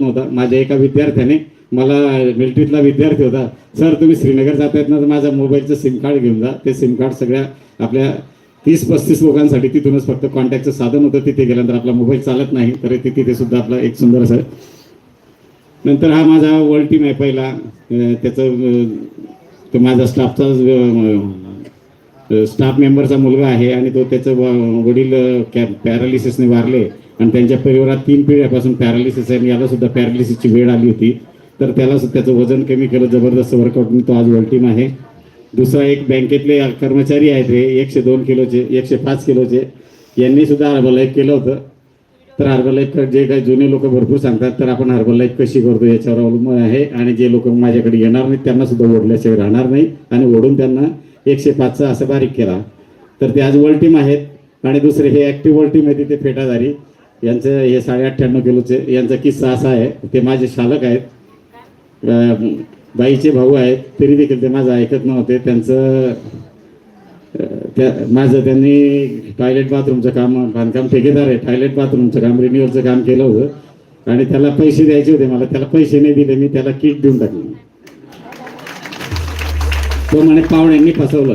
नव्हता. माझ्या एका विद्यार्थ्याने मला मिलिटरीतला विद्यार्थी होता. सर तुम्ही श्रीनगर जात आहेत ना तर माझ्या मोबाईलचं सिम कार्ड घेऊन जा. ते सिम कार्ड सगळ्या आपल्या तीस पस्तीस लोकांसाठी तिथूनच फक्त कॉन्टॅक्टचं साधन होतं. तिथे गेल्यानंतर आपला मोबाईल चालत नाही. तर ते तिथे सुद्धा आपला एक सुंदर असं नंतर हा माझा वर्ल्ड टीम आहे पहिला. त्याचं तो माझा स्टाफचा स्टाफ मेंबरचा मुलगा आहे आणि तो त्याचं वडील कॅ पॅरालिसिसने वारले. आणि त्यांच्या परिवारात तीन पिढ्यापासून पॅरालिसिस आहे आणि याला सुद्धा पॅरालिसिसची वेळ आली होती. तर त्याला त्याचं वजन कमी केलं जबरदस्त वर्कआउट तो आज वर्ल्ड आहे. दुसरा एक बँकेतले कर्मचारी आहेत हे एकशे दोन किलोचे एकशे पाच किलोचे. यांनी सुद्धा हर्बलाईफ केलं होतं. तर हर्बलाईफ जे काही जुने लोक भरपूर सांगतात तर आपण हर्बलाईफ कशी करतो याच्यावर अवलंबून आहे आणि जे लोक माझ्याकडे येणार नाहीत त्यांना सुद्धा ओढल्याशिवाय राहणार नाही आणि ओढून त्यांना एकशे पाचचा असं बारीक केला. तर ते आज वर्ल्ड टीम आहेत आणि दुसरे हे ॲक्टिव्ह वर्ल्ड टीम आहे तिथे फेटाधारी यांचं हे साडे अठ्ठ्याण्णव किलोचे यांचा किस्सा असा आहे ते माझे शालक आहेत. बाईचे भाऊ आहेत तरी देखील ते माझं ऐकत नव्हते. त्यांचं त्या माझं त्यांनी टॉयलेट बाथरूमचं काम बांधकाम ठेकेदार आहे. टॉयलेट बाथरूमचं काम रिन्युअलचं काम केलं होतं. आणि त्याला पैसे द्यायचे होते मला. त्याला पैसे नाही दिले मी त्याला किट देऊन टाकली. तो म्हणे पाहुण्यांनी फसवलं.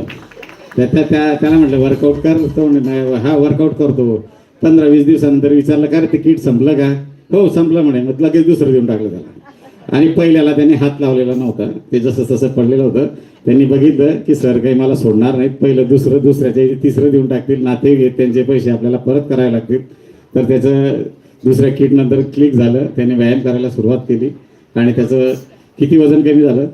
त्या त्या- त्याला म्हटलं वर्कआउट कर. तो म्हणे "नाही, हा वर्कआउट करतो. पंधरा वीस दिवसानंतर विचारलं का रे ते किट संपलं का? हो संपलं म्हणे. मग लगेच दुसरं देऊन टाकलं त्याला. आणि पहिल्याला त्याने हात लावलेला नव्हता. ते जसं तसं पडलेलं होतं. त्यांनी बघितलं की सर काही मला सोडणार नाहीत. पहिलं दुसरं दुसऱ्याच्या तिसरं देऊन टाकतील. नाते घेत त्यांचे पैसे आपल्याला परत करावे लागतील. तर त्याचं दुसऱ्या किट नंतर क्लिक झालं. त्याने व्यायाम करायला सुरुवात केली. आणि त्याचं किती वजन कमी झालं?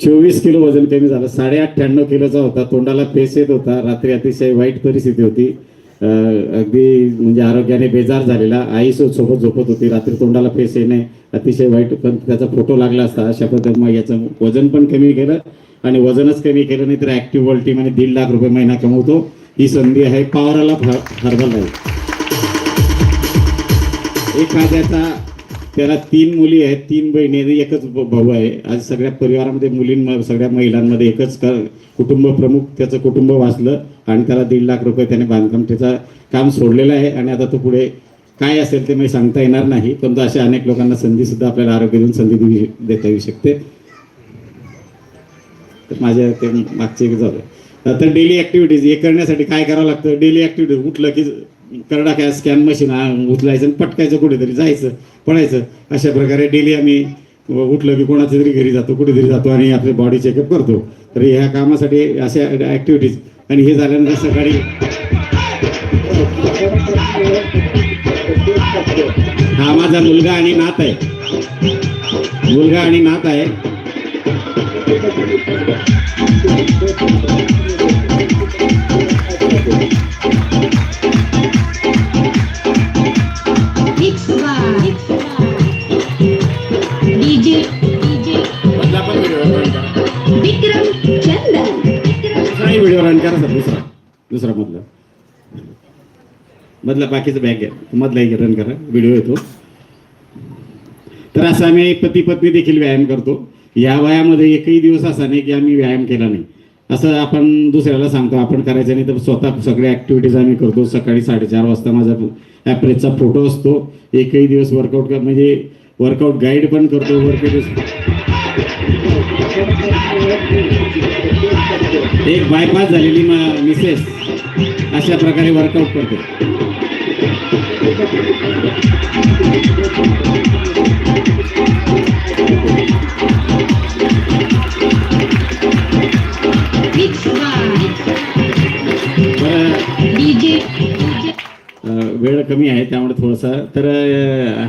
चोवीस किलो वजन कमी झालं. साडे अठ्ठ्याण्णव किलोचा होता. तोंडाला पेस येत होता. रात्री अतिशय वाईट परिस्थिती होती. अगदी म्हणजे आरोग्याने बेजार झालेला. आई सोबत झोपत होती. रात्री तोंडाला फेस येणे अतिशय वाईट. पण त्याचा फोटो लागला असता. अशा पद्धतीने मग याचं वजन पण कमी केलं आणि वजनच कमी केलं नाही तर ॲक्टिव्ह वर्ल्ड टीम आणि दीड लाख रुपये महिना कमवतो. ही संधी आहे. पावराला हरबल आहे एखाद्याचा त्याला तीन मुली आहेत. तीन बहिणी आहेत. एकच भाऊ आहे. आज सगळ्या परिवारामध्ये मुलीं सगळ्या महिलांमध्ये एकच कुटुंब प्रमुख. त्याचं कुटुंब वाचलं. आणि त्याला दीड लाख रुपये त्याने बांधकामठेचा काम सोडलेलं आहे. आणि आता तो पुढे काय असेल ते मी सांगता येणार नाही. परंतु अशा अनेक लोकांना संधी सुद्धा आपल्याला आरोग्य देऊन संधी देऊ देता येऊ शकते. तर माझ्या ते मागचे झालं. तर डेली ॲक्टिव्हिटीज हे करण्यासाठी काय करावं लागतं? डेली ॲक्टिव्हिटीज उठलं की करडा काय स्कॅन मशीन उचलायचं आणि पटकायचं कुठेतरी जायचं पडायचं. अशा प्रकारे डेली आम्ही उठलं की कोणाच्या तरी घरी जातो कुठेतरी जातो आणि आपली बॉडी चेकअप करतो. तर ह्या कामासाठी अशा ॲक्टिव्हिटीज आणि हे झाल्यानंतर सकाळी हा माझा मुलगा आणि नात आहे. मुलगा आणि नात आहे. Mix दुसरा सर दुसरा दुसरा मधला. मधला बाकीचं बॅग घ्या. मधला रन करा. व्हिडिओ येतो. तर असं आम्ही पती पत्नी देखील व्यायाम करतो. या वयामध्ये एकही दिवस असा नाही की आम्ही व्यायाम केला नाही. असं आपण दुसऱ्याला सांगतो. आपण करायचं नाही तर स्वतः सगळ्या ॲक्टिव्हिटीज आम्ही करतो. सकाळी साडेचार वाजता माझा ॲपरेजचा फोटो असतो. एकही दिवस वर्कआउट कर म्हणजे वर्कआउट गाईड पण करतो. वर्कआउट एक बायपास झालेली मा- मिसेस अशा प्रकारे वर्कआउट करते. वेळ कमी आहे त्यामुळे थोडासा. तर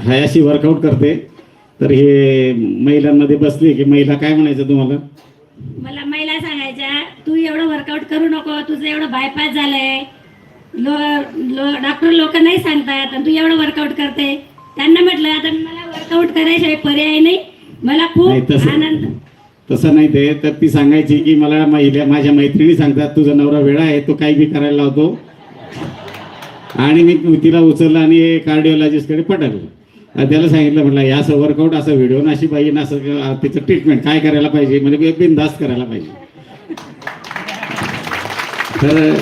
हयाशी वर्कआउट करते. तर हे महिलांमध्ये बसली की महिला काय म्हणायचं तुम्हाला मला महिला सांगायच्या तू एवढं वर्कआउट करू नको तुझं एवढं बायपास झालंय. लो लो डॉक्टर लोक नाही सांगतात आणि तू एवढं वर्कआउट करते. त्यांना म्हटलं आता मला वर्कआउट करायशिवाय पर्याय नाही. मला खूप तसं- आनंद. तसं नाही ते. तर ती सांगायची की मला महिला माझ्या मैत्रिणी सांगतात तुझा नवरा वेळा आहे तो काही बी करायला लावतो. आणि मी तिला उचललं आणि कार्डिओलॉजिस्टकडे पटकलं आणि त्याला सांगितलं म्हटलं या असं वर्कआउट असं व्हिडिओ अशी पाहिजे ना असं तिचं ट्रीटमेंट काय करायला पाहिजे? म्हणजे बिनधास्त करायला पाहिजे. तर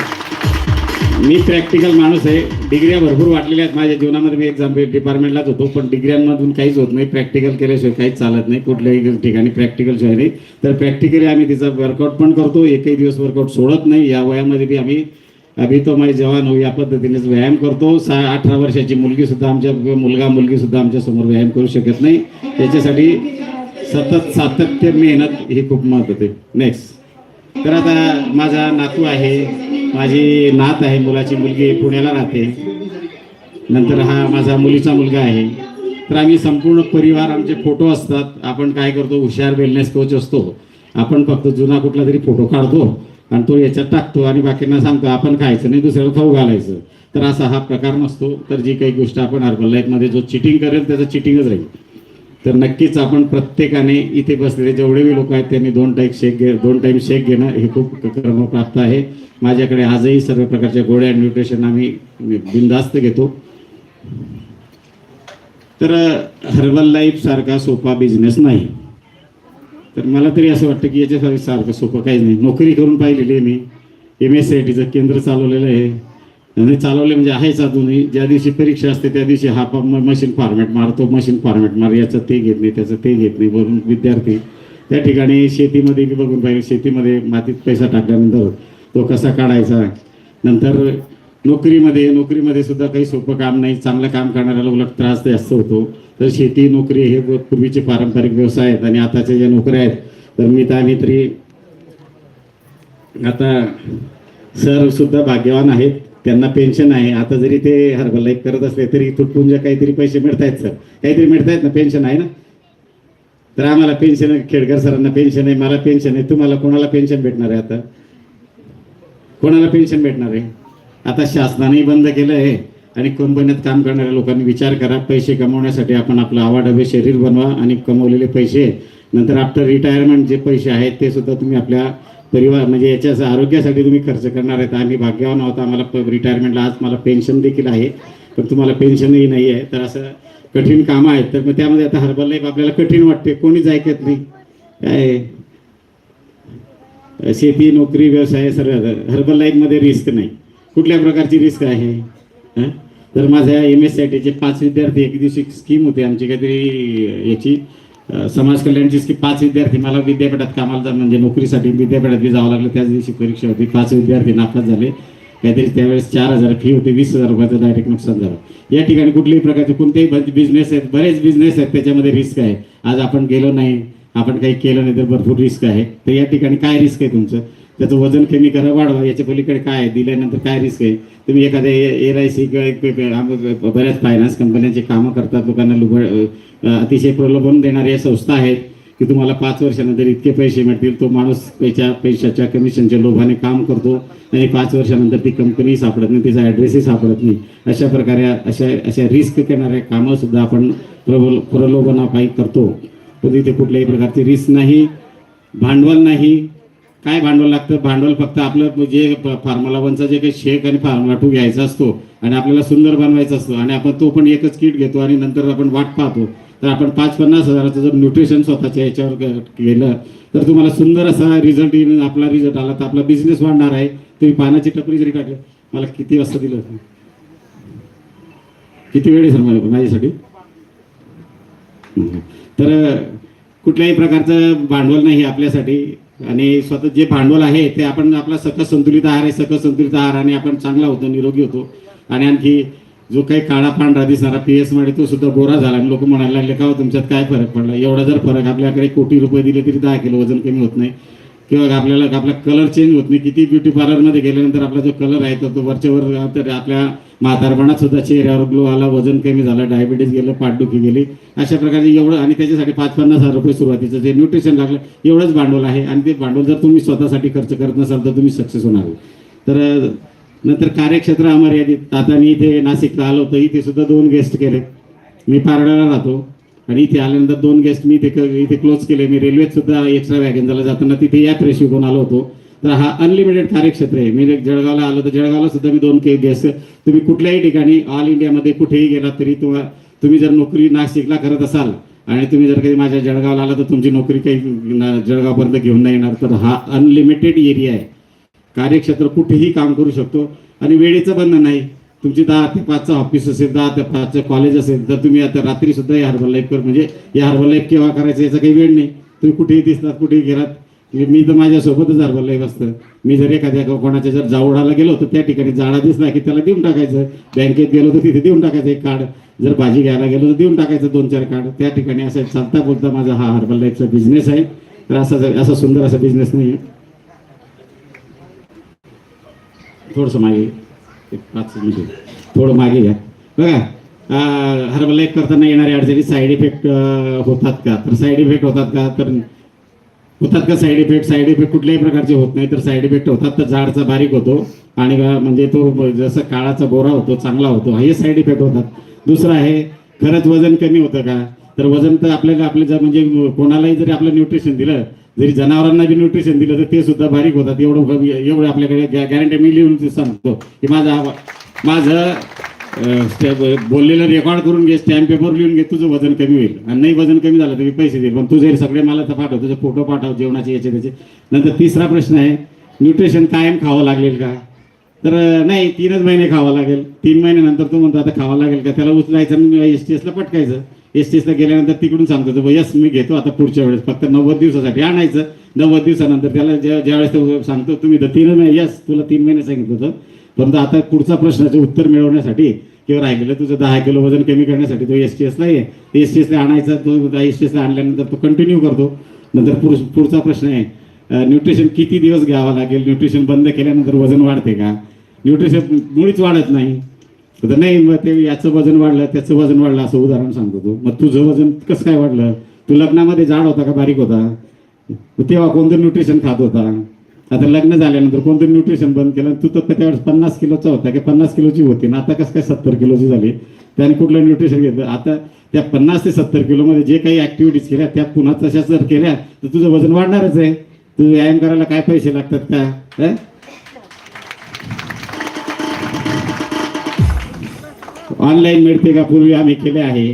मी प्रॅक्टिकल माणूस आहे. डिग्र्या भरपूर वाटलेल्या आहेत. माझ्या जीवनामध्ये मी एक्झाम डिपार्टमेंटलाच होतो पण डिग्र्यांमधून काहीच होत नाही. प्रॅक्टिकल केल्याशिवाय काहीच चालत नाही. कुठल्याही ठिकाणी प्रॅक्टिकल शिवाय नाही. तर प्रॅक्टिकली आम्ही तिचा वर्कआउट पण करतो. एकही दिवस वर्कआउट सोडत नाही. या वयामध्ये बी आम्ही अभि तो माझे जवान हो या पद्धतीनेच व्यायाम करतो. सा अठरा वर्षाची मुलगी सुद्धा आमच्या मुलगा मुलगी सुद्धा आमच्यासमोर व्यायाम करू शकत नाही. त्याच्यासाठी सतत सातत्य मेहनत ही खूप महत्त्वाची नेक्स्ट तर आता माझा नातू आहे माझी नात आहे मुलाची मुलगी पुण्याला राहते. नंतर हा माझा मुलीचा मुलगा आहे. तर आम्ही संपूर्ण परिवार आमचे फोटो असतात. आपण काय करतो हुशार वेलनेस कोच असतो. आपण फक्त जुना कुठला तरी फोटो काढतो आणि तो याच्यात टाकतो आणि बाकींना सांगतो आपण खायचं नाही दुसऱ्याला खाऊ घालायचं. तर असा हा प्रकार नसतो. तर जी काही गोष्ट आपण हर्बल लाईफमध्ये जो चिटिंग करेल त्याचं चिटिंगच राहील. तर नक्कीच आपण प्रत्येकाने इथे बसलेले जेवढे बी लोक आहेत त्यांनी दोन टाईम शेक घे दोन टाईम शेक घेणं हे खूप क्रमप्राप्त आहे. माझ्याकडे आजही सर्व प्रकारच्या गोळ्या न्यूट्रिशन आम्ही बिंदास्त घेतो. तर हर्बल लाईफ सारखा सोपा बिझनेस नाही. तर मला तरी असं वाटतं की याच्यासाठी सारखं सोपं काहीच नाही. नोकरी करून पाहिलेली आहे मी. एम एस सी आय टीचं केंद्र चालवलेलं आहे. आणि चालवले म्हणजे आहेच अजूनही ज्या दिवशी परीक्षा असते त्या दिवशी हा मशीन फॉर्मॅट मारतो. मशीन फॉर्मॅट मार याचं ते घेत नाही त्याचं ते घेत नाही. वरून विद्यार्थी त्या ठिकाणी शेतीमध्ये बघून पाहिजे. शेतीमध्ये मातीत पैसा टाकल्यानंतर तो कसा काढायचा? नंतर नोकरीमध्ये नोकरीमध्ये सुद्धा काही सोपं काम नाही. चांगलं काम करणाऱ्याला उलट त्रास जास्त होतो. तर शेती नोकरी हे पूर्वीचे पारंपरिक व्यवसाय आहेत आणि आताच्या ज्या नोकऱ्या आहेत तर मी त्या आम्ही तरी आता सर सुद्धा भाग्यवान आहेत. त्यांना पेन्शन आहे. आता जरी ते हर्बल लाईफ करत असले तरी तुटपुंज काहीतरी पैसे मिळतायत सर. काहीतरी मिळतायत ना पेन्शन आहे ना? तर आम्हाला पेन्शन आहे खेडकर सरांना पेन्शन आहे मला पेन्शन आहे. तुम्हाला कोणाला पेन्शन भेटणार आहे आता? कोणाला पेन्शन भेटणार आहे? आता शासनानेही बंद केलं आहे. आणि कंपन्यात काम करणाऱ्या लोकांनी विचार करा पैसे कमवण्यासाठी आपण आपलं आवाडवे शरीर बनवा आणि कमवलेले पैसे. नंतर आफ्टर रिटायरमेंट जे पैसे आहेत ते सुद्धा तुम्ही आपल्या परिवार म्हणजे याच्या आरोग्यासाठी तुम्ही खर्च करणार आहेत. आम्ही भाग्यवान आहोत. आम्हाला रिटायरमेंटला आज मला पेन्शन देखील आहे. पण तुम्हाला पेन्शनही नाही आहे. तर असं कठीण कामं आहेत. तर मग त्यामध्ये आता हर्बल लाईफ आपल्याला कठीण वाटते. कोणीच ऐकत नाही. काय? शेती नोकरी व्यवसाय सर्व हर्बल लाईफमध्ये रिस्क नाही. कुठल्या प्रकारची रिस्क आहे? तर माझ्या एम एस सी आय टीचे पाच विद्यार्थी एक दिवशी स्कीम होती. आमची काहीतरी याची समाज कल्याणची स्कीम पाच विद्यार्थी मला विद्यापीठात कामाला जा म्हणजे नोकरीसाठी विद्यापीठात बी जावं लागलं. त्याच दिवशी परीक्षा होती. पाच विद्यार्थी नापास झाले. काहीतरी त्यावेळेस चार हजार फी होती. वीस हजार रुपयाचं डायरेक्ट नुकसान झालं. या ठिकाणी कुठल्याही प्रकारचे कोणतेही बिझनेस आहेत बरेच बिझनेस आहेत त्याच्यामध्ये रिस्क आहे. आज आपण गेलो नाही. आपण काही केलं नाही तर भरपूर रिस्क आहे. तर या ठिकाणी काय रिस्क आहे तुमचं? त्याचं वजन कमी करा वाढवा. याच्या पलीकडे काय आहे? दिल्यानंतर काय रिस्क आहे? तुम्ही एखाद्या एल आय सी किंवा बऱ्याच फायनान्स कंपन्यांचे कामं करतात. लोकांना लुब अतिशय प्रलोभन देणाऱ्या संस्था आहेत की तुम्हाला पाच वर्षानंतर इतके पैसे मिळतील. तो माणूस त्याच्या पैशाच्या कमिशनच्या लोभाने काम करतो आणि पाच वर्षानंतर ती कंपनी सापडत नाही तिचा ॲड्रेसही सापडत नाही. अशा प्रकारे अशा अशा रिस्क करणाऱ्या कामंसुद्धा आपण प्रबल प्रलोभनापायी करतो. पण तिथे कुठल्याही प्रकारची रिस्क नाही भांडवल नाही काय भांडवल लागतं? भांडवल फक्त आपलं जे फार्म्युला वनचा जे काही शेक आणि फार्म्युला टू घ्यायचा असतो आणि आपल्याला सुंदर बनवायचा असतो आणि आपण तो पण एकच किट घेतो आणि नंतर आपण वाट पाहतो. तर आपण पाच पन्नास हजाराचं जर न्यूट्रिशन स्वतःच्या याच्यावर गेलं केलं तर तुम्हाला सुंदर असा रिझल्ट येईल. आपला रिझल्ट आला तर आपला बिझनेस वाढणार आहे. तुम्ही पानाची टपरी जरी काढली मला किती वाजता दिलं होतं? किती वेळ आहे सर माझ्यासाठी? तर कुठल्याही प्रकारचं भांडवल नाही आपल्यासाठी. आणि स्वतः जे भांडवल आहे ते आपण आपला सकस संतुलित आहार आहे सकस संतुलित आहाराने आपण चांगला होतो निरोगी होतो. आणि आणखी जो काही काळा पांढरा दिसणारा पी एसमध्ये तो सुद्धा गोरा झाला. आणि लोक म्हणायला लागले का हो, तुमच्यात काय फरक पडला? एवढा जर फरक आपल्याकडे कोटी रुपये दिले तरी दहा किलो वजन कमी होत नाही. किंवा आपल्याला आपला कलर चेंज होत नाही. किती ब्युटी पार्लरमध्ये गेल्यानंतर आपला जो कलर आहे तर तो वरच्यावर तर आपल्या म्हातारपणात सुद्धा चेहऱ्यावर ग्लो आला वजन कमी झालं डायबिटीज गेलं पाठदुखी गेली. अशा प्रकारे एवढं आणि त्याच्यासाठी पाच पन्नास हजार रुपये सुरुवातीचं जे न्यूट्रिशन लागलं एवढंच भांडवल आहे. आणि ते भांडवल जर तुम्ही स्वतःसाठी खर्च करत नसाल तर तुम्ही सक्सेस होणार. तर नंतर कार्यक्षेत्र अमर्यादित. आता मी इथे नाशिकला आलो होतो. इथे सुद्धा दोन गेस्ट केले. मी पारड्याला राहतो. आणि इथे आल्यानंतर दोन गेस्ट मी इथे इथे क्लोज केले. मी रेल्वेत सुद्धा एक्स्ट्रा वॅगनला जाताना तिथे या प्रेस विकून आलो होतो. तर हा अनलिमिटेड कार्यक्षेत्र आहे. मी जळगावला आलो तर जळगावला सुद्धा मी दोन के गेस्ट तुम्ही कुठल्याही ठिकाणी ऑल इंडियामध्ये कुठेही गेलात तरी तुम्हाला तुम्ही जर नोकरी नाशिकला करत असाल आणि तुम्ही जर कधी माझ्या जळगावला आला तर तुमची नोकरी काही जळगावपर्यंत घेऊन नाही येणार. तर हा अनलिमिटेड एरिया आहे. कार्यक्षेत्र कुठेही काम करू शकतो. आणि वेळेचं बंधन नाही. तुमची दहा ते पाचचं ऑफिस असेल दहा ते पाचचं कॉलेज असेल तर तुम्ही आता रात्री सुद्धा या हर्बल लाईफ कर. म्हणजे या हर्बल लाईफ केव्हा करायचं याचा काही वेळ नाही. तुम्ही कुठेही दिसतात कुठेही गेलात मी म्हणजे मी तर माझ्यासोबतच हर्बल लाईफ असतं. मी जर एखाद्या कोणाच्या जर जावडाला गेलो तर त्या ठिकाणी जाडा दिसला की त्याला देऊन टाकायचं. बँकेत गेलो तर तिथे देऊन टाकायचं एक कार्ड जर भाजी घ्यायला गेलो तर देऊन टाकायचं दोन चार कार्ड त्या ठिकाणी असं चालता बोलता माझा हा हर्बल लाईफचा बिझनेस आहे. तर असा असा सुंदर असा बिझनेस नाही आहे थोडंसं मागे ते पाच म्हणजे थोडं मागे घ्या. बघा हर्बल एक करताना येणाऱ्या अडचणी साईड इफेक्ट होतात का? तर साईड इफेक्ट होतात का? तर होतात का साईड इफेक्ट साईड इफेक्ट कुठल्याही प्रकारचे होत नाही. तर साईड इफेक्ट होतात तर झाडचा बारीक होतो आणि म्हणजे तो जसं काळाचा बोरा होतो चांगला होतो हे साईड इफेक्ट होतात. दुसरं आहे खरंच वजन कमी होतं का? तर वजन तर आपल्याला आपलं म्हणजे कोणालाही जरी आपलं न्यूट्रिशन दिलं जरी जनावरांना बी न्यूट्रिशन दिलं तर ते सुद्धा बारीक होतात. एवढं एवढं आपल्याकडे गॅरंटी मी लिहून सांगतो. की माझा माझं बोललेलं रेकॉर्ड करून घे स्टॅम्प पेपर लिहून घे तुझं वजन कमी होईल. आणि नाही वजन कमी झालं तर मी पैसे देईल. पण तुझे सगळे मला तर पाठव तुझे फोटो पाठव जेवणाचे याचे त्याचे. नंतर तिसरा प्रश्न आहे न्यूट्रिशन कायम खावं लागेल का? तर नाही तीनच महिने खावं लागेल. तीन महिन्यानंतर तो म्हणतो आता खावं लागेल का? त्याला उचलायचं आणि एस टी एसला पटकायचं. एस टी गेल्यानंतर तिकडून सांगतो तो यस मी घेतो आता पुढच्या वेळेस फक्त नव्वद दिवसासाठी आणायचं. नव्वद दिवसानंतर त्याला ज्या ज्यावेळेस तो सांगतो तुम्ही तर तीन महिने यस तुला तीन महिने सांगितलं होतं. परंतु आता पुढचा प्रश्नाचं उत्तर मिळवण्यासाठी किंवा राहिलेलं तुझं दहा किलो वजन कमी करण्यासाठी तो एस टी एसला ये एस टी एसला आणायचा तो एस टी एसला आणल्यानंतर तो कंटिन्यू करतो. नंतर पुरुष पुढचा प्रश्न आहे न्यूट्रिशन किती दिवस घ्यावं लागेल? न्यूट्रिशन बंद केल्यानंतर वजन वाढते का? न्यूट्रिशन मुळीच वाढत नाही. तर नाही मग ते याचं वजन वाढलं त्याचं वजन वाढलं असं उदाहरण सांगतो तू. मग तुझं वजन कसं काय वाढलं? तू लग्नामध्ये जाड होता का बारीक होता? तेव्हा कोणतं न्यूट्रिशन खात होता? आता लग्न झाल्यानंतर कोणतं न्यूट्रिशन बंद केलं? तू तर त्यावेळेस पन्नास किलोचा होता की पन्नास किलोची होती ना? आता कसं काय सत्तर किलोची झाली? त्याने कुठलं न्यूट्रिशन घेतलं? आता त्या पन्नास ते सत्तर किलोमध्ये जे काही ऍक्टिव्हिटीज केल्या त्या पुन्हा तशाच जर केल्या तर तुझं वजन वाढणारच आहे. तू व्यायाम करायला काय पैसे लागतात का? ऑनलाईन मिळते का? पूर्वी आम्ही केले आहे.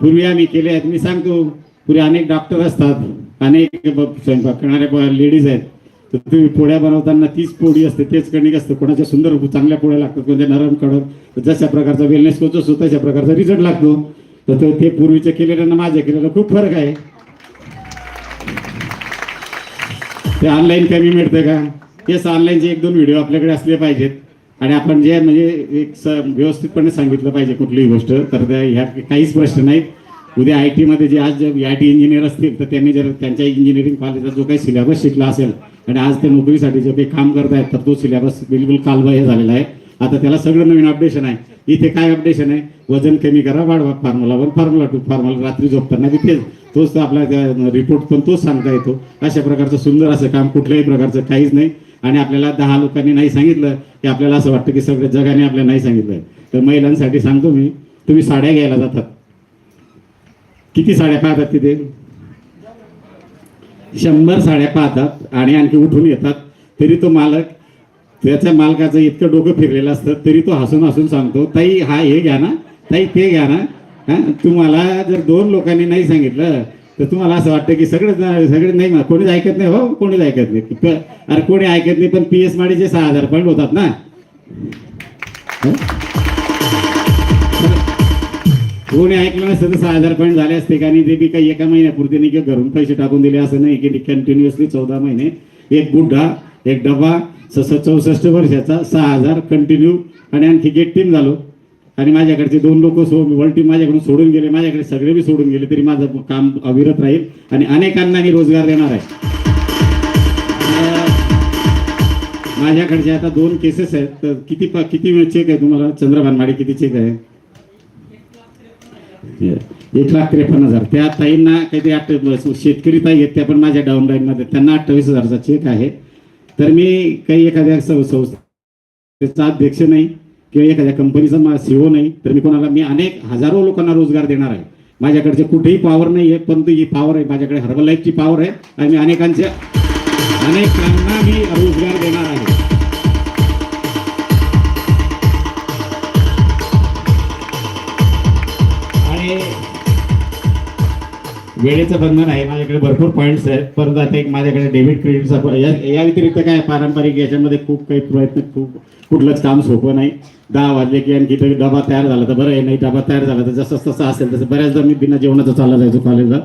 पूर्वी आम्ही केले आहेत. मी सांगतो पूर्वी अनेक डॉक्टर असतात अनेक स्वयंपाक करणाऱ्या लेडीज आहेत. तर तुम्ही पोळ्या बनवताना तीच पोळी असते तेच कणिक असतं कोणाच्या सुंदर चांगल्या पोळ्या लागतात कोणत्या नरम कडक तर जशा प्रकारचा वेलनेस कोच असतो तशा प्रकारचा रिझल्ट लागतो. तर ते- ते केलेलं आणि माझ्या केलेलं खूप फरक आहे. ते ऑनलाईन कमी मिळतं का? तेच ऑनलाईनचे एक दोन व्हिडिओ आपल्याकडे असले पाहिजेत. आणि आपण जे म्हणजे एक स व्यवस्थितपणे सांगितलं पाहिजे कुठलीही गोष्ट तर त्या ह्या काहीच प्रश्न नाहीत. उद्या आय टीमध्ये जे आज जे आय टी इंजिनियर असतील तर त्यांनी जर त्यांच्या इंजिनिअरिंग कॉलेजचा जो काही सिलेबस शिकला असेल आणि आज ते नोकरीसाठी जे काही काम करत आहेत तर तो सिलेबस बिलकुल कालबाह्य झालेला आहे. आता त्याला सगळं नवीन अपडेशन आहे. इथे काय अपडेशन आहे? वजन कमी करा वाढवा formula one formula two formula रात्री झोपताना तिथेच तोच. तर आपला रिपोर्ट पण तोच सांगता येतो. अशा प्रकारचं सुंदर असं काम कुठल्याही प्रकारचं काहीच नाही. आणि आपल्याला दहा लोकांनी नाही सांगितलं की आपल्याला असं वाटतं की सगळं जगाने आपल्याला नाही सांगितलं तर महिलांसाठी सांगतो मी तुम्ही साड्या घ्यायला जातात. किती साड्या पाहतात तिथे? शंभर साड्या पाहतात आणि आणखी उठून येतात. तरी तो मालक त्याच्या मालकाचं इतकं डोकं फिरलेलं असतं तरी तो हसून हसून सांगतो ताई हा हे घ्या ना ताई ते घ्या ना. हा तुम्हाला जर दोन लोकांनी नाही सांगितलं तर तुम्हाला असं वाटतं की सगळं सगळे नाही कोणीच ऐकत नाही हो कोणीच ऐकत नाही. अरे कोणी ऐकत नाही पण पी एस माडीचे सहा हजार पॉईंट होतात ना. कोणी ऐकलं नसतं तर सहा हजार पॉईंट झाले असते का आणि ते बी काही एका महिन्यापुरते नाही किंवा घरून पैसे टाकून दिले असं नाही की कंटिन्युअसली चौदा महिने एक बुड्ढा एक डबा सस चौसष्ट वर्षाचा सहा हजार कंटिन्यू आणि आणखी गेट टीम झालो. आणि माझ्याकडचे दोन लोक सो वर्ल्ड टीम माझ्याकडून सोडून गेले. माझ्याकडे सगळे बी सोडून गेले. तरी माझं काम अविरत राहील आणि अनेकांना मी रोजगार देणार आहे. माझ्याकडचे आता दोन केसेस आहेत. तर किती प- किती चेक आहे तुम्हाला? चंद्रभानमाडी किती चेक आहे? एक लाख त्रेपन्न हजार. त्या ताईंना काहीतरी अठ्ठ शेतकरी ताई आहेत त्या पण माझ्या डाऊनलाईनमध्ये त्यांना अठ्ठावीस हजारचा चेक आहे. तर मी काही एखाद्या सं- संस्थेचा अध्यक्ष नाही. किंवा एखाद्या कंपनीचा मा सीओ नाही तर मी कोणाला मी अनेक हजारो लोकांना रोजगार देणार आहे. माझ्याकडचे कुठेही पॉवर नाही आहे परंतु ही पॉवर आहे. माझ्याकडे हर्बल लाईफची पॉवर आहे. आणि मी अनेकांच्या अनेकांना मी रोजगार देणार आहे. वेळेचं बंधन आहे माझ्याकडे भरपूर पॉईंट्स आहेत. परंतु आता एक माझ्याकडे डेबिट क्रेडिटचा या या व्यतिरिक्त काय पारंपरिक याच्यामध्ये खूप काही प्रयत्न खूप कुठलंच काम सोपं नाही. दहा वाजले की आणखी तरी डबा तयार झाला तर बरं आहे नाही डबा तयार झाला तर जसं तसं असेल तसं. बऱ्याचदा मी बिना जेवणाचं चालला जायचो कॉलेजला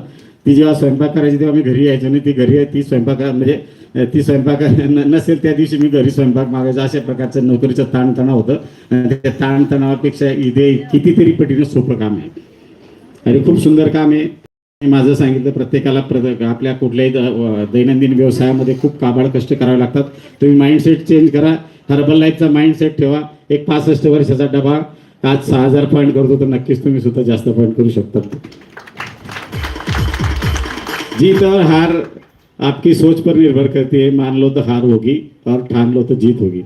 ती जेव्हा स्वयंपाक करायची तेव्हा मी घरी यायचो नाही ती घरी आहे ती स्वयंपाक म्हणजे ती स्वयंपाक नसेल त्या दिवशी मी घरी स्वयंपाक मागायचा. अशा प्रकारचं नोकरीचं ताणतणाव होतं. आणि त्या ताणतणावापेक्षा इथे कितीतरी पटीने सोपं काम आहे. आणि खूप सुंदर काम आहे. माझं सांगितलं प्रत्येकाला प्रत आपल्या कुठल्याही दैनंदिन व्यवसायामध्ये खूप काबाड कष्ट करावे लागतात. तुम्ही माइंडसेट चेंज करा. हर्बल लाईफचा माइंडसेट ठेवा. एक पासष्ट वर्षाचा डबा. आज सहा हजार पॉईंट करतो तर नक्कीच तुम्ही सुद्धा जास्त पॉईंट करू शकता. जीत और हार आपकी सोच पर निर्भर करती है. मान लो तो हार होगी और ठान लो तो जीत होगी.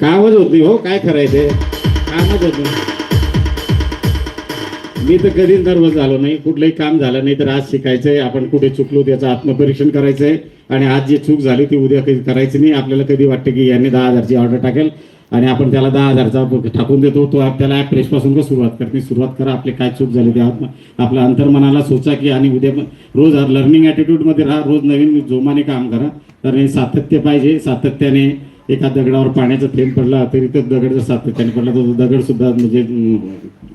कामच होत नाही हो. काय करायचंय कामच होत. नाही मी तर कधीच नर्वस झालो नाही. कुठलंही काम झालं नाही तर आज शिकायचंय. आपण कुठे चुकलो त्याचं आत्मपरीक्षण करायचंय. आणि आज जी चूक झाली ती उद्या कधी करायची नाही. आपल्याला कधी वाटतं की यांनी दहा हजारची ऑर्डर टाकेल आणि आपण त्याला दहा हजारचा टाकून देतो. तो त्याला पासून का सुरुवात करते? सुरुवात करा. आपले काय चूक झाली ते आत्म आपल्या अंतर्मनाला सोचा की आणि उद्या पण रोज लर्निंग ॲटिट्यूडमध्ये राहा. रोज नवीन जोमाने काम करा. कारण हे सातत्य पाहिजे. सातत्याने एका दगडावर पाण्याचा थेंब पडला तरी तो दगड जर सातत्याने पडला तर तो दगड सुद्धा म्हणजे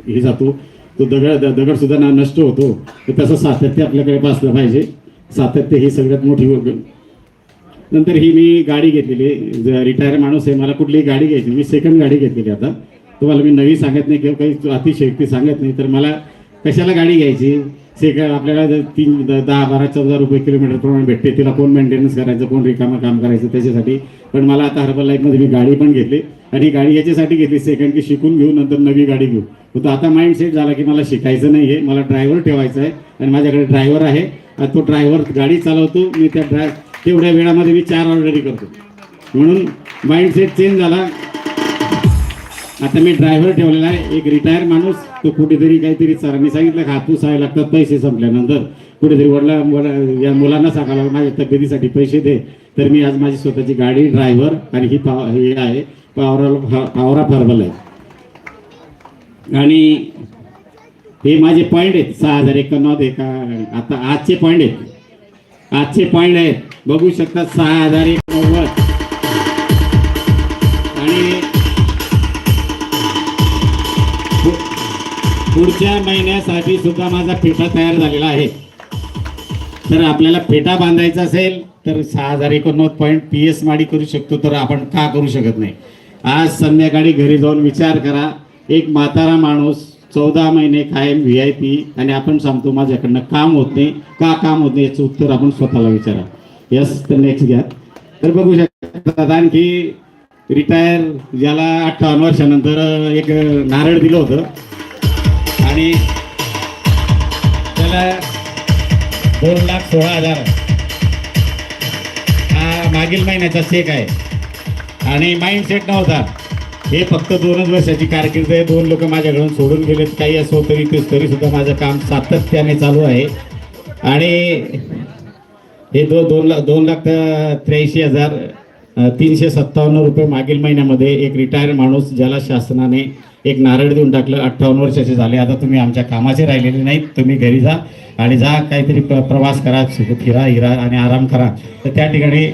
हे जातो. तो दगड दगड सुद्धा ना नष्ट होतो. तर तसं सातत्य आपल्याकडे असलं पाहिजे. सातत्य ही सगळ्यात मोठी गोष्ट. नंतर ही मी गाडी घेतलेली. रिटायर माणूस आहे मला कुठलीही गाडी घ्यायची मी सेकंड गाडी घेतलेली आता. तुम्हाला मी नवी सांगत नाही किंवा काही अतिशयोक्ती सांगत नाही. तर मला कशाला गाडी घ्यायची? सेकंड आपल्याला जर तीन दहा बारा चौदा रुपये किलोमीटर प्रमाणे भेटते तिला कोण मेंटेनन्स करायचं कोण रिकामं काम करायचं त्याच्यासाठी. पण मला आता हर्बल लाईफमध्ये मी गाडी पण घेतली आणि गाडी याच्यासाठी घेतली सेकंड की शिकून घेऊ नंतर नवी गाडी घेऊ. तर तो आता माइंडसेट झाला की मला शिकायचं नाही आहे मला ड्रायव्हर ठेवायचा आहे आणि माझ्याकडे ड्रायव्हर आहे. आणि तो ड्रायव्हर गाडी चालवतो मी त्या ड्राय तेवढ्या वेळामध्ये मी चार ऑर्डरी करतो. म्हणून माइंडसेट चेंज झाला. आता मी ड्रायव्हर ठेवलेला आहे. एक रिटायर माणूस तो कुठेतरी काहीतरी सरांनी सांगितलं का हातूस आहे लागतात पैसे संपल्यानंतर. कुठेतरी वडला या मुलांना सांगायला लागलं, माझ्या तब्येतीसाठी पैसे दे. तर मी आज माझी स्वतःची गाडी ड्रायव्हर आणि ही पाव हे आहे पावरा पावरा फर्बल हर्बल आहे. आणि हे माझे पॉईंट आहेत. सहा हजार एकोणनव्वद एका आता आजचे पॉईंट आहेत. आजचे पॉईंट आहेत. बघू शकता सहा हजार एकोणनव्वद महिन्यासाठी सुद्धा माझा फेटा तयार झालेला आहे. तर आपल्याला फेटा बांधायचा असेल तर सहा हजार एकोणनव्वद पॉईंट पी एस माडी करू शकतो तर आपण का करू शकत नाही? आज संध्याकाळी घरी जाऊन विचार करा. एक म्हातारा माणूस चौदा महिने कायम व्ही आय पी आणि आपण सांगतो माझ्याकडनं काम होत नाही. का काम होत नाही याचं उत्तर आपण स्वतःला विचारा. यस तर नेक्स्ट घ्या. तर बघू शकता आणखी रिटायर ज्याला अठ्ठावन्न वर्षानंतर एक नारळ दिलं होतं. आणि त्याला दोन लाख सोळा हजार. हा मागील महिन्याचा चेक आहे. आणि माइंडसेट नव्हता. हे फक्त दोनच वर्षाची कारकीर्द आहे. दोन लोक माझ्याकडून सोडून गेलेत. काही असो तरी तरी सुद्धा माझं काम सातत्याने चालू आहे. आणि हे दो दोन लाख दोन लाख त्र्याऐंशी हजार तीनशे सत्तावन्न रुपये मागील महिन्यामध्ये एक रिटायर माणूस ज्याला शासनाने एक नारळ देऊन टाकलं अठ्ठावन्न वर्षाचे झाले. आता तुम्ही आमच्या कामाचे राहिलेले नाहीत तुम्ही घरी जा आणि जा काहीतरी प्र प्रवास करा फिरा हिरा आणि आराम करा. तर त्या ठिकाणी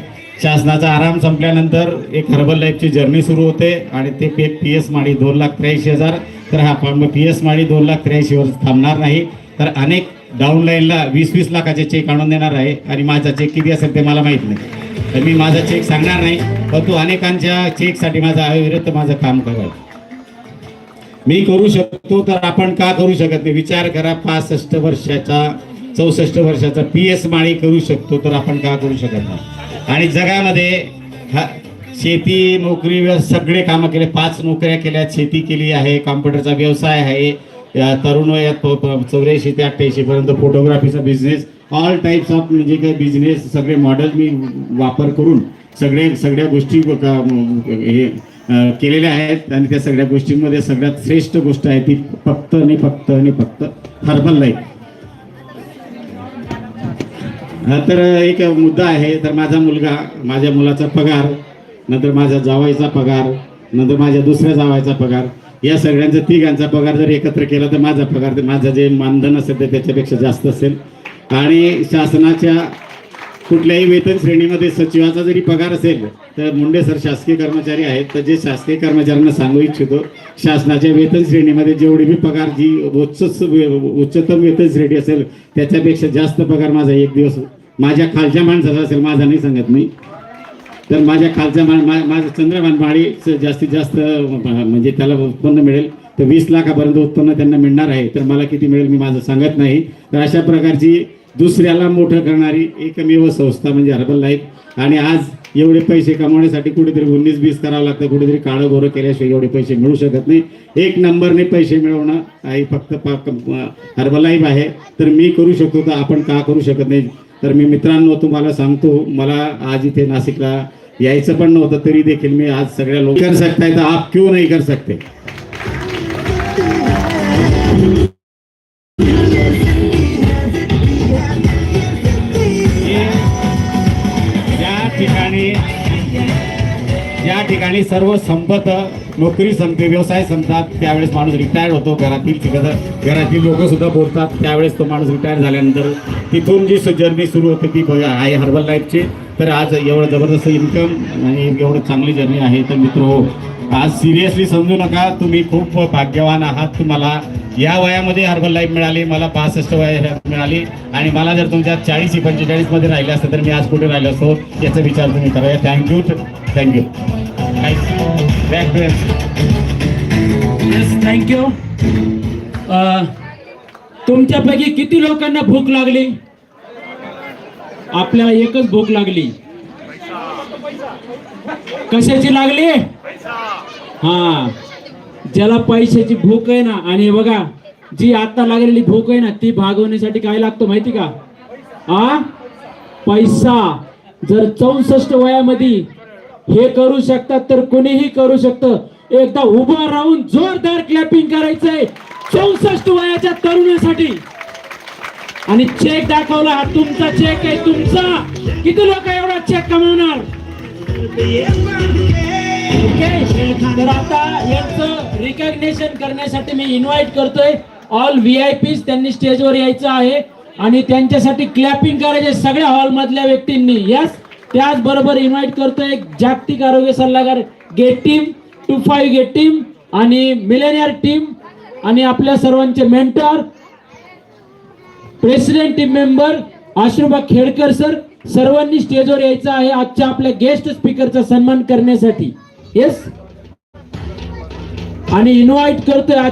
शासनाचा आराम संपल्यानंतर एक हर्बल लाईफची जर्नी सुरू होते आणि ते पे पी एस माडी दोन लाख त्र्याऐंशी हजार. तर हा पण पी एस माडी दोन लाख त्र्याऐंशीवर थांबणार नाही. तर अनेक डाऊनलाईनला वीस वीस लाखाचे चेक आणून देणार आहे. आणि माझा चेक किती असेल ते मला माहीत नाही. तर मी माझा चेक सांगणार नाही परंतु अनेकांच्या चेकसाठी माझा अविरत माझं काम करावं. मी करू शकतो तर आपण का करू शकत नाही? विचार करा पासष्ट वर्षाचा चौसष्ट वर्षाचा पी एस माळी करू शकतो तर आपण का करू शकत नाही? आणि जगामध्ये हा शेती नोकरी सगळे कामं केले. पाच नोकऱ्या केल्या शेती केली आहे कॉम्प्युटरचा व्यवसाय आहे तरुण वयात चौऱ्याऐंशी ते अठ्ठ्याऐंशी पर्यंत फोटोग्राफीचा बिझनेस ऑल टाईप्स ऑफ म्हणजे काही बिझनेस सगळे मॉडेल मी वापर करून सगळे सगळ्या गोष्टी हे केलेल्या आहेत. आणि त्या सगळ्या गोष्टींमध्ये सगळ्यात श्रेष्ठ गोष्ट आहे ती फक्त आणि फक्त आणि फक्त हर्बल लाईफ. हा, तर एक मुद्दा आहे. तर माझा मुलगा माझ्या मुलाचा पगार नंतर माझ्या जावायचा पगार नंतर माझ्या दुसऱ्या जावायचा पगार या सगळ्यांचा तिघांचा पगार जर एकत्र केला तर माझा पगार माझं जे मानधन असेल ते त्याच्यापेक्षा जास्त असेल. आणि शासनाच्या कुठल्याही वेतन श्रेणीमध्ये सचिवाचा जरी पगार असेल तर मुंडे सर शासकीय कर्मचारी आहेत. तर जे शासकीय कर्मचाऱ्यांना सांगू इच्छितो शासनाच्या वेतन श्रेणीमध्ये जेवढी बी पगार जी उच्च उच्चतम वेतन श्रेणी असेल त्याच्यापेक्षा जास्त पगार माझा एक दिवस माझ्या खालच्या माणसाचा असेल माझा नाही सांगत मी. तर माझ्या खालच्या माण मा- माझं चंद्रभान माळीचं जास्तीत जास्त म्हणजे त्याला उत्पन्न मिळेल. तर वीस लाखापर्यंत उत्पन्न त्यांना मिळणार आहे. तर मला किती मिळेल मी माझं सांगत नाही. तर अशा प्रकारची दुसऱ्याला मोठं करणारी एकमेव संस्था म्हणजे हर्बल लाईफ. आणि आज एवढे पैसे कमवण्यासाठी कुठेतरी उन्नीस बीस करावं लागतं. कुठेतरी काळं गोरं केल्याशिवाय एवढे पैसे मिळू शकत नाही. एक नंबरने पैसे मिळवणं आहे फक्त हर्बल आहे. तर मी करू शकतो तर आपण का करू शकत नाही? तर मी मित्रांनो तुम्हाला सांगतो मला आज इथे नाशिकला यायचं पण नव्हतं तरी देखील मी आज सगळ्या लोक कर सकताय तर आप क्यों नाही कर सकते? ठिकाणी सर्व संपत नोकरी संपते व्यवसाय संपतात त्यावेळेस माणूस रिटायर्ड होतो. घरातील तिकडं घरातील लोकंसुद्धा बोलतात. त्यावेळेस तो माणूस रिटायर झाल्यानंतर तिथून जी जर्नी सुरू होते ती बघा आहे हर्बल लाईफची तर आज एवढं जबरदस्त इन्कम आणि एवढं चांगली जर्नी आहे. तर मित्र हो आज सिरियसली समजू नका. तुम्ही खूप भाग्यवान आहात. तुम्हाला या वयामध्ये हर्बल लाईफ मिळाली मला पासष्ट वय मिळाली. आणि मला जर तुमच्या चाळीस पंचेचाळीसमध्ये राहिलं असतं तर मी आज कुठे राहिलो असतो? याचा विचार तुम्ही करा thank you thank you Thank you. Yes, thank you. Uh, तुमच्यापैकी किती लोकांना भूक लागली? आपल्याला एकच भूक लागली. कशाची लागली? हा. ज्याला पैशाची भूक आहे ना आणि बघा जी आता लागलेली भूक आहे ना ती भागवण्यासाठी काय लागतो माहिती का? आ? पैसा. जर चौसष्ट वयामध्ये हे करू शकतात तर कोणीही करू शकतं. एकदा उभं राहून जोरदार क्लॅपिंग करायचंय. चौसष्ट वयाच्या तरुणासाठी. आणि चेक दाखवला हा तुमचा चेक आहे तुमचा. किती लोक एवढा चेक कमावणार? तर आता यांचं रिकॉग्नेशन करण्यासाठी मी इन्व्हाइट करतोय. ऑल व्ही आय पी त्यांनी स्टेजवर यायचं आहे. आणि त्यांच्यासाठी क्लॅपिंग करायचे सगळ्या हॉल मधल्या व्यक्तींनी. यस त्याचबरोबर इन्व्हाइट करतोय जागतिक आरोग्य सल्लागार get team two five get team आणि मिलेनियर टीम आणि आपल्या सर्वांचे mentor president team member Ashruba Khedkar sir सर्वांनी स्टेजवर यायचं आहे आजच्या आपल्या गेस्ट स्पीकरचा सन्मान करण्यासाठी. येस आणि इन्व्हाइट करतोय